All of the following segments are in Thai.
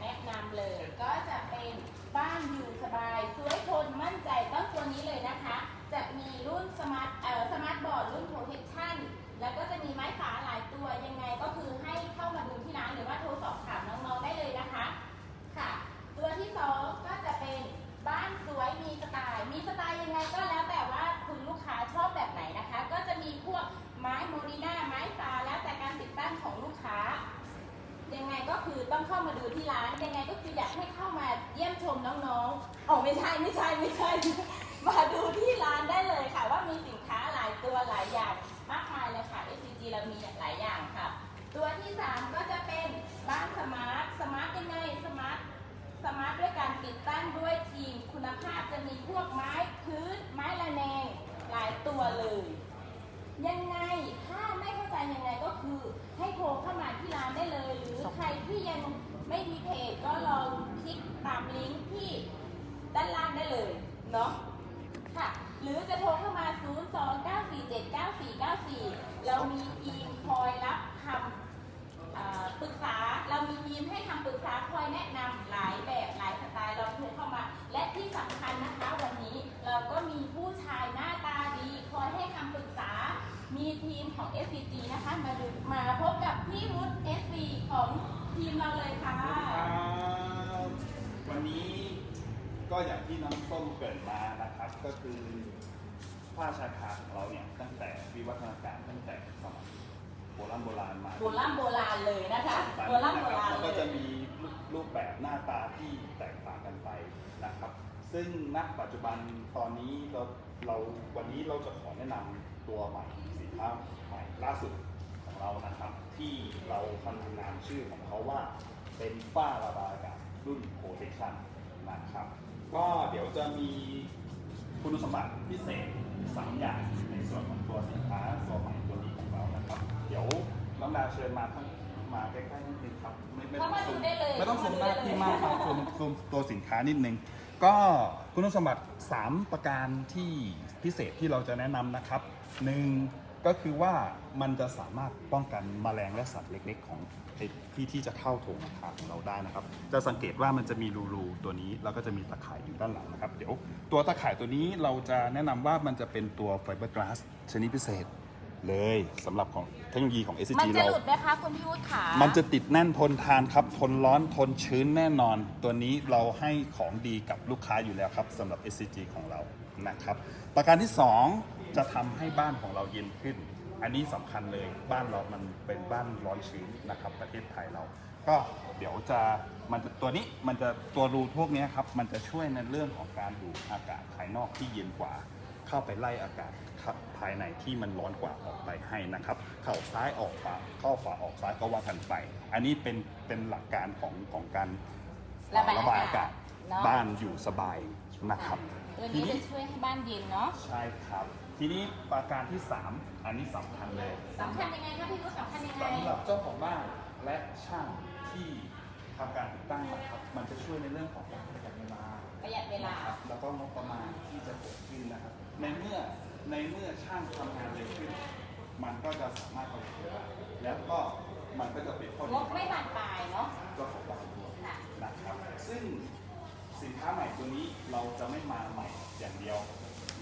แนะนำเลย น้องๆอ๋อไม่ใช่ไม่ใช่ไม่ใช่ มาดูที่ร้านได้เลยค่ะ ว่ามีสินค้าหลายตัวหลายอย่างมากมายเลยค่ะ SCG เรามีหลายอย่างค่ะ ตัวที่ 3 ก็จะเป็นบ้านสมาร์ท สมาร์ทยังไง สมาร์ท สมาร์ทด้วยการติดตั้งด้วยทีมคุณภาพจะมีพวกไม้พื้น ไม้ระแนงหลายตัวเลย ยังไง ถ้าไม่เข้าใจยังไงก็คือ ให้โทรเข้ามาที่ร้านได้เลย หรือใครที่ยังไม่มีเพจก็ลองคลิกตามลิงก์ที่ด้านล่างได้เลยเนาะค่ะ หรือจะโทรเข้ามา 029479494 เรามีทีมคอยรับคำ เอ่อปรึกษาเรา มีมให้คำปรึกษาคอยแนะนำหลายแบบหลายสไตล์เราโทรเข้ามา และที่สำคัญนะคะวันนี้เราก็มีผู้ชายหน้าตาดีคอยให้คำปรึกษา มีทีมของ SCG นะคะมาดูมาพบกับพี่วุฒิ SC ของทีมเราเลยค่ะ ครับวันนี้ก็อย่างที่น้ำส้มเกริดมานะครับ ก็คือผ้าชาคาของเราเนี่ยตั้งแต่วิวัฒนาการตั้งแต่สมัย โบราณโบราณมาโบราณโบราณเลยนะคะ โบราณโบราณแล้วเลก็จะยมีรูปแบบหน้าตาที่แตกต่างกันไปนะครับ ซึ่งณปัจจุบันตอนนี้เราเราวันนี้เราจะขอแนะนำตัวใหม่สินค้าใหม่ล่าสุดของเรานะครับ ที่เราทำนามชื่อของเขาว่าเป็นฝ้าระบายอากาศรุ่น Protection นะครับ ก็เดี๋ยวจะมีคุณสมบัติพิเศษสามอย่างในส่วนของตัวสินค้าตัวใหม่ตัวนี้ของ เรานะครับเดี๋ยวน้องดาเชิญมาข้างมาใกล้ๆนิดนึงครับไม่ไม่ต้องเข้ามาดูได้เลยไม่ต้องซูมหน้าเข้ามาดูได้เลยที่มากครับซูมซูมตัวสินค้านิดนึงก็คุณสมบัติ 3 ประการที่พิเศษที่เราจะแนะนำนะครับหนึ่งก็คือว่ามันจะสามารถป้องกันแมลงและสัตว์เล็ก ๆ ของไอ้ที่ที่จะเข้าโถงอาคารของเราได้นะครับ จะสังเกตว่ามันจะมีรูๆตัวนี้แล้วก็จะมีตะข่ายอยู่ด้านหลังนะครับ เดี๋ยวตัวตะข่ายตัวนี้เราจะแนะนำว่ามันจะเป็นตัวไฟเบอร์กลาสชนิดพิเศษเลยสำหรับของ เทคโนโลยีของ SCG มันจะเรา หลุดไหมคะคุณพี่วุฒิขามันจะติดแน่นทนทานครับ ทนร้อนทนชื้นแน่นอน ตัวนี้เราให้ของดีกับลูกค้าอยู่แล้วครับสำหรับ SCG ของเรานะครับ ประการที่ 2 จะทำให้บ้านของเราเย็นขึ้น อันนี้สำคัญเลยบ้านเรามันเป็นบ้านร้อนชื้นนะครับ ประเทศไทยเรา ก็เดี๋ยวจะมันจะตัวนี้มันจะตัวรูพวกนี้ครับมันจะช่วยในเรื่องของการดูดอากาศภายนอกที่เย็นกว่า เข้าไปไล่อากาศ ภายในที่มันร้อนกว่าออกไปให้นะครับ เข้าซ้ายออกขวาเข้าขวาออกซ้ายก็ว่ากันไป อันนี้เป็นเป็นหลักการของของการระบายระบายอากาศเนอะ บ้านอยู่สบายนะครับตัวทีนี้นี้จะช่วยให้บ้านเย็นเนาะใช่ครับ ทีนี้ประการที่ 3 อันนี้สำคัญเลย สำคัญยังไงคะพี่วุฒิสำคัญยังไง สำหรับเจ้าของบ้านและช่างที่ทำการติดตั้งนะครับ มันจะช่วยในเรื่องของการประหยัดเวลาประหยัดเวลา ครับแล้วก็งบประมาณที่ ในเมื่อช่างทำงานเร็วขึ้น มันก็จะสามารถประหยัดเวลาแล้วก็มันก็จะเป็นข้อดีงบไม่บานปลายเนาะเจ้าของบ้านด้วยค่ะ นะครับ ซึ่งสินค้าใหม่ตัวนี้เราจะไม่มาใหม่อย่างเดียว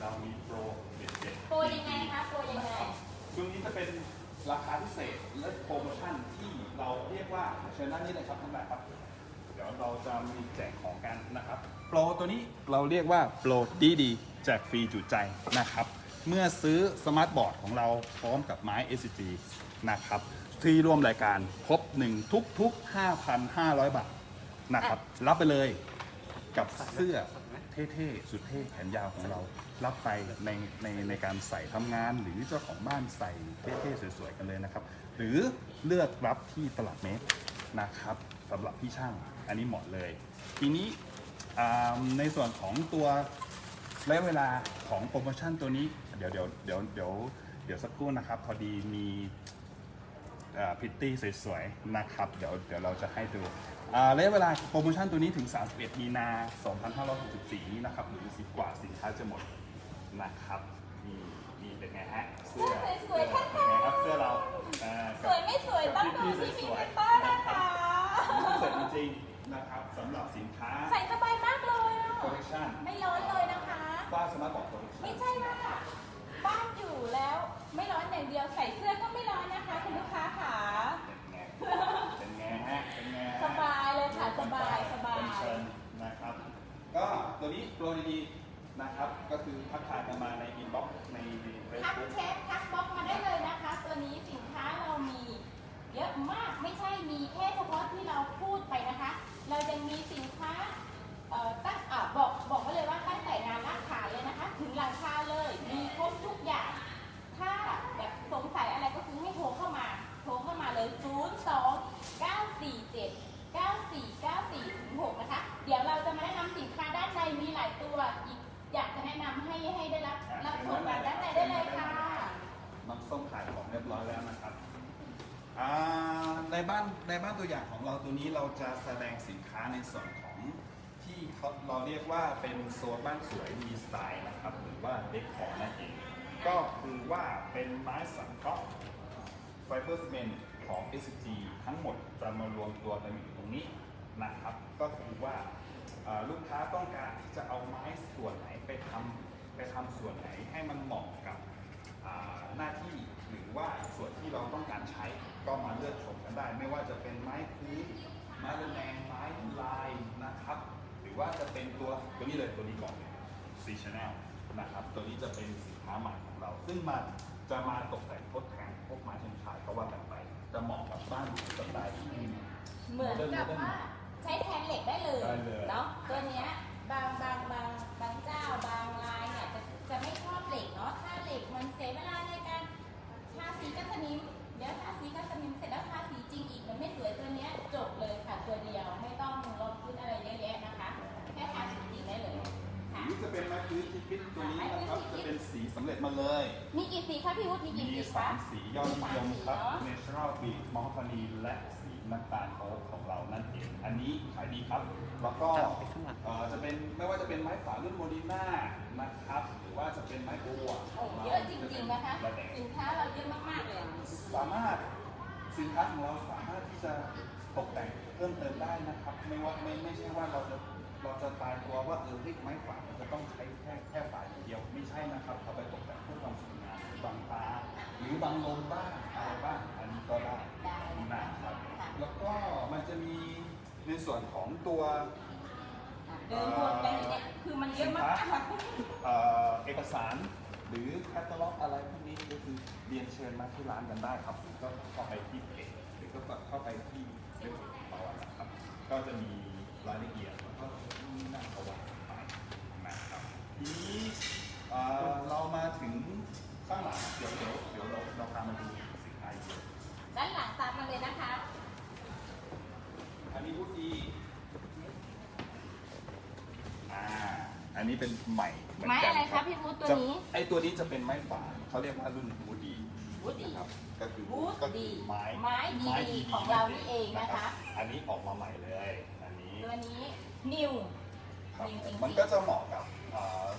เรามีโปรเด็ดๆ โปรยังไงคะ โปรยังไง ช่วงนี้จะเป็นราคาพิเศษและโปรโมชั่นที่เราเรียกว่าเชิญด้านนี้เลยครับท่านนายครับ เดี๋ยวเราจะมีแจกของกันนะครับ โปรตัวนี้เราเรียกว่าโปรดีดีแจกฟรีจุใจนะครับ เมื่อซื้อสมาร์ทบอร์ดของเราพร้อมกับไม้ SCG นะครับ ที่ร่วมรายการครบ1ทุกทุกๆ5,500 บาทนะครับ รับไปเลยกับเสื้อเท่ๆ สุดเท่แขนยาวของเรา รับไปในในในการใส่ทำงาน หรือเจ้าของบ้านใส่เท่ๆ สวยๆ กันเลยนะครับ หรือเลือกรับที่ตลาดเมตรนะครับสำหรับพี่ช่างอันนี้เหมาะเลย ทีนี้อ่าในส่วนของตัวระยะเวลาของโปรโมชั่นตัวนี้ เดี๋ยวเดี๋ยวเดี๋ยวเดี๋ยวเดี๋ยวสักครู่นะครับ พอดีมีพิตตี้สวยๆนะครับ เดี๋ยวเดี๋ยวเราจะให้ดูอ่าระยะเวลาโปรโมชั่นตัวนี้ถึง 31 มีนา 2564 นี้นะครับหรือสิบกว่าสินค้าจะหมดนะครับนี่นี่เป็นไงฮะเสื้อสวยๆเสื้อเป็นไงครับเสื้อเราอ่าสกับวยไม่สวยต้องดูที่พรีเซนเตอร์นะคะสวยจริงๆนะครับสำหรับสินค้า ใส่สบายมากเลยอะ collection ไม่ร้อนเลยนะคะบ้านสมาร์ทบอร์ด collection ไม่ใช่ค่ะ บ้านอยู่แล้วไม่ร้อนอย่างเดียวใส่เสื้อก็ไม่ร้อนนะคะคุณลูกค้าค่ะ เป็นไงเฮะเป็นไงสบายเลยค่ะสบายสบายเพลินๆนะครับ ก็ตัวนี้โปรดีๆนะครับ ก็คือทักทายกันมาในอินบ็อกซ์ในเฟซทักบุ๊ก แชททักบล็อกมาได้เลยนะคะ ตัวนี้สินค้าเรามีเยอะมากไม่ใช่มีแค่เฉพาะที่เราพูดไปนะคะ เรายังมีสินค้าเอ่อตั้งบอกบอกไว้เลยว่าตั้งแต่งานรากฐานเลยนะคะ ถึงราคา ตัวอย่างของเราตัวนี้เราจะแสดงสินค้าในส่วนของที่เขาเราเรียกว่าเป็นโซนบ้านสวยมีสไตล์นะครับ หรือว่าเด็กของนั่นเอง ก็คือว่าเป็นไม้สังเคราะห์ไฟเบอร์ซีเมนต์ของ SG ทั้งหมดจะมารวมตัวกันอยู่ตรงนี้นะครับ ก็คือว่าลูกค้าต้องการที่จะเอาไม้ส่วนไหนไปทำไปทำส่วนไหนให้มันเหมาะกับหน้าที่ ว่าส่วนที่เราต้องการใช้ก็มาเลือกชมกันได้ ไม่ว่าจะเป็นไม้พื้นไม้ระแนงไม้ลายนะครับ หรือว่าจะเป็นตัวตัวนี้เลยตัวนี้ก่อนซีชแนลนะครับ ตัวนี้จะเป็นสินค้าใหม่ของเรา ซึ่งมันจะมาตกแต่งทดแทนพวกไม้เชิงชายก็ว่ากันไป จะเหมาะกับบ้านสไตล์ที่เหมือนกับว่าใช้แทนเหล็กได้เลยได้เลย เนาะตัวเนี้ยบางบางบาง สีกันสนิมเดี๋ยวทาสีกันสนิมเสร็จแล้วทาสีจริงอีกมันไม่สวยตัวเนี้ยจบเลยค่ะตัวเดียวไม่ต้องลงทุนอะไรเยอะแยะนะคะ แค่ทาสีจริงได้เลย หค่ะรือจะเป็นไม้พื้นที่ฟิตตัวนี้นะครับ จะเป็นสีสำเร็จมาเลย มีกี่สีคะพี่วุฒิมีกี่มีสีสาคะ มสียอดนิยมครับ มีสามสีเนอะ Natural Beat m o h o g a n y และสีน้ำตาลโอ๊กของเรานั่นเอง อันนี้ขายดีครับ แล้วก็เอ่อจะเป็นไม่ว่าจะเป็นไม้ฝารุ่นโมดิน่านะครับ หรือว่าจะเป็นไม้บัวโอ้เยอะจริงๆนะคะระแนงสินค้าเราเยอะมากๆเลยสามารถสินค้าของเราสามารถที่จะตกแต่งเพิ่มเติมได้นะครับ ไม่ว่าไม่ไม่ใช่ว่าเราจะเราจะตายตัวว่าเออเฮ้ยไม้ฝามัน จะต้องใช้แค่แค่ฝาอย่างเดียวไม่ใช่นะครับเอาไปตกแต่งเพื่อความสวยงามหรือบางตา หรือบางลมบ้างอะไรบ้างอันนี้ก็ได้ได้นะครับค่ะแล้วก็มันจะมีในส่วนของตัวเดินวนกันอยู่เนี่ยคือมันเยอะมากเอ่อเอกสารหรือแคตตาล็อกอะไรพวกนี้ก็คือเรียนเชิญมาที่ร้านกันได้ครับหรือก็เข้าไปที่เพจหรือก็เข้าไปที่เว็บของเราอะนะครับ ก็จะมีรายละเอียดแล้วก็ที่น่าเอาไว้ไปนะครับ ทีนี้เอ่อเรามาถึงข้างหลังเดี๋ยวเดี๋ยวเดี๋ยวเราเราพามาดูสินค้าอีกทีด้านหลังตามมาเลยนะคะ อันนี้วูดดีอ่าอันนี้เป็นใหม่เหมือนไม้กันอะไรคคะรับพี่วุฒิตัวจะนี้ ไอตัวนี้จะเป็นไม้ฝาเขาเรียกว่ารุ่นวูดดี วูดดีนะครับก็คือวูดก็คืดีอไม้ไม้ดีๆของเรานี่เองนะคะรับอันนี้ออกมาใหม่เลย อันนี้ตัวนี้ นิว ครับนิวจริงๆ มันก็จะเหมาะกับเอ่อ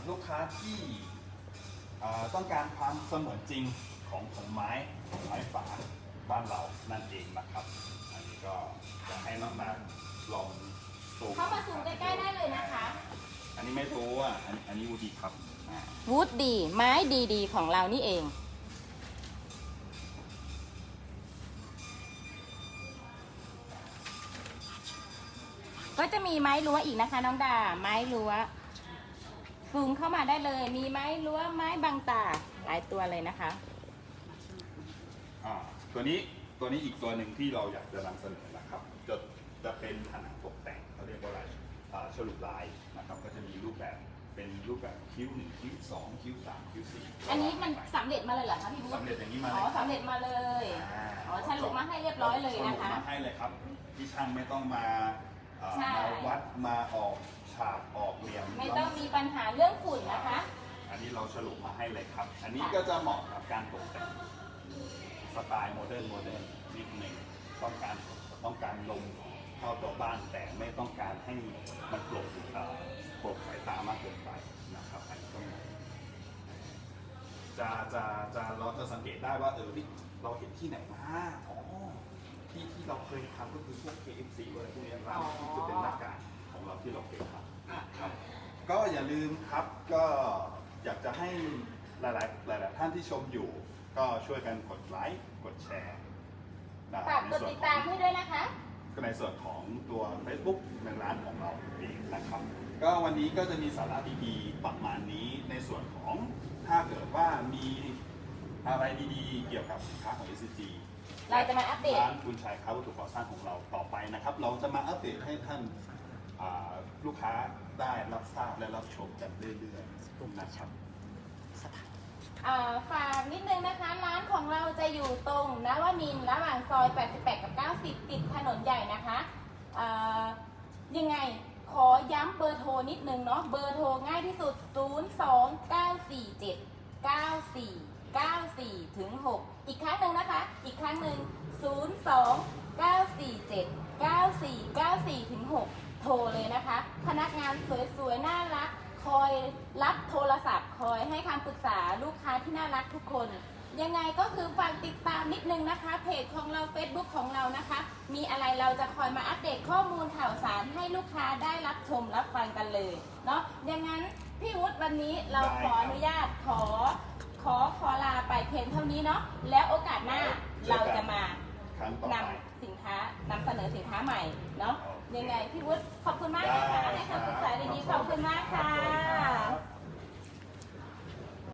ลูกค้าที่เอ่อต้องการความเสมือนจริงของของไม้ไม้ฝาบ้านเรานั่นเองนะครับ อันนี้ก็อยากให้น้องมาลองซูมเข้ามาซูมใกล้ๆได้เลยนะคะ อันนี้ไม่ตัวอันอันนี้วูดีครับอ่าวูดดีไม้ดีๆ ของเรานี่เอง ก็จะมีไม้รั้วอีกนะคะ น้องดา ไม้รั้ว ซูมเข้ามาได้เลย มีไม้รั้วไม้บังตาหลายตัวเลยนะคะ อ่าตัวนี้ตัวนี้อีกตัวหนึ่งที่เราอยากจะนำเสนอนะครับ จะจะเป็นผนังตกแต่งเขาเรียกว่าอะไรอ่าฉลุลายนะครับก็จะมีรูปแบบเป็นรูปแบบคิ้วหนึ่งคิ้วสองคิ้วสามคิ้วสี่อันนี้มันสำเร็จมาเลยเหรอคะพี่บุ๊คสำเร็จอย่างนี้มาอ๋เลอยสำเร็จมาเลยาอ๋อฉลุมาให้เรียบร้อยเลยนะคะฉมาให้เลยครับที่ช่างไม่ต้องมาเอ่อใช่ มาวัดมาออก ฉากออกเหลี่ยมไม่ต้องมีปัญหาเรื่องฝุ่นนะคะ อันนี้เราฉลุมาให้เลยครับ อันนี้ก็จะเหมาะกับการตกแต่งสไตล์โมเดิร์นโมเดิร์นนิดหนึ่งต้องการต้องการลมเข้าตัวบ้านแต่ไม่ต้องการให้มันโปร่งเอ่อโปร่งสายตามากเกินไปนะครับอันนี้ก็เหมาะจะจะจะเราจะสังเกตได้ว่าเออนี่เราเห็นที่ไหนมาอ๋อที่ที่เราเคยทำก็คือพวก KFC อะไรพวกนี้ร้านที่จะ อย่าลืมครับก็อยากจะให้หลายๆหลายๆท่านที่ชมอยู่ ก็ช่วยกันกดไลค์กดแชร์นะฝากกดติดตามให้ด้วยนะคะก็ในส่วนของตัว Facebook ในร้านของเราเองนะครับ ก็วันนี้ก็จะมีสาระดีๆประมาณนี้ในส่วนของถ้าเกิดว่ามีอะไรดีๆ เกี่ยวกับสินค้าของ SCG เราจะมาอัปเดต ร้านคุณชัยค้าวัตถุก่อสร้างของเราต่อไปนะครับ เราจะมาอัปเดตให้ท่านอ่า ลูกค้าได้รับทราบและรับชมกันเรื่อยๆนะครับอ่าฝากนิดนึงนะคะ ร้านของเราจะอยู่ตรงนวมินทร์ระหว่างซอย 88 กับ 90 ติดถนนใหญ่นะคะอ่ายังไงขอย้ำเบอร์โทรนิดนึงเนาะเบอร์โทรง่ายที่สุด 02947 9494ถึง6อีกครั้งหนึ่งนะคะ อีกครั้งหนึ่ง 02 947 9494ถึง6 โทรเลยนะคะ พนักงานสวยๆน่ารักคอยรับโทรศัพท์ คอยให้คำปรึกษาลูกค้าที่น่ารักทุกคน ยังไงก็คือฝากติดตามนิดนึงนะคะ เพจของเรา Facebook ของเรานะคะ มีอะไรเราจะคอยมาอัปเดตข้อมูลข่าวสารให้ลูกค้าได้รับชมรับฟังกันเลยเนาะอย่างนั้นพี่วุฒิวันนี้เราขออนุญาตขอขอขอลาไปเพียงเท่านี้เนาะแล้วโอกาสหน้าเราจะมาครั้งต่อนไปำสินค้านำเสนอสินค้าใหม่เนาะ โอเค ยังไงพี่วุฒิขอบคุณมากนะคะได้ให้คำปรึกษาดีๆครับขอบคุณมากค่ะสวัสดีครับ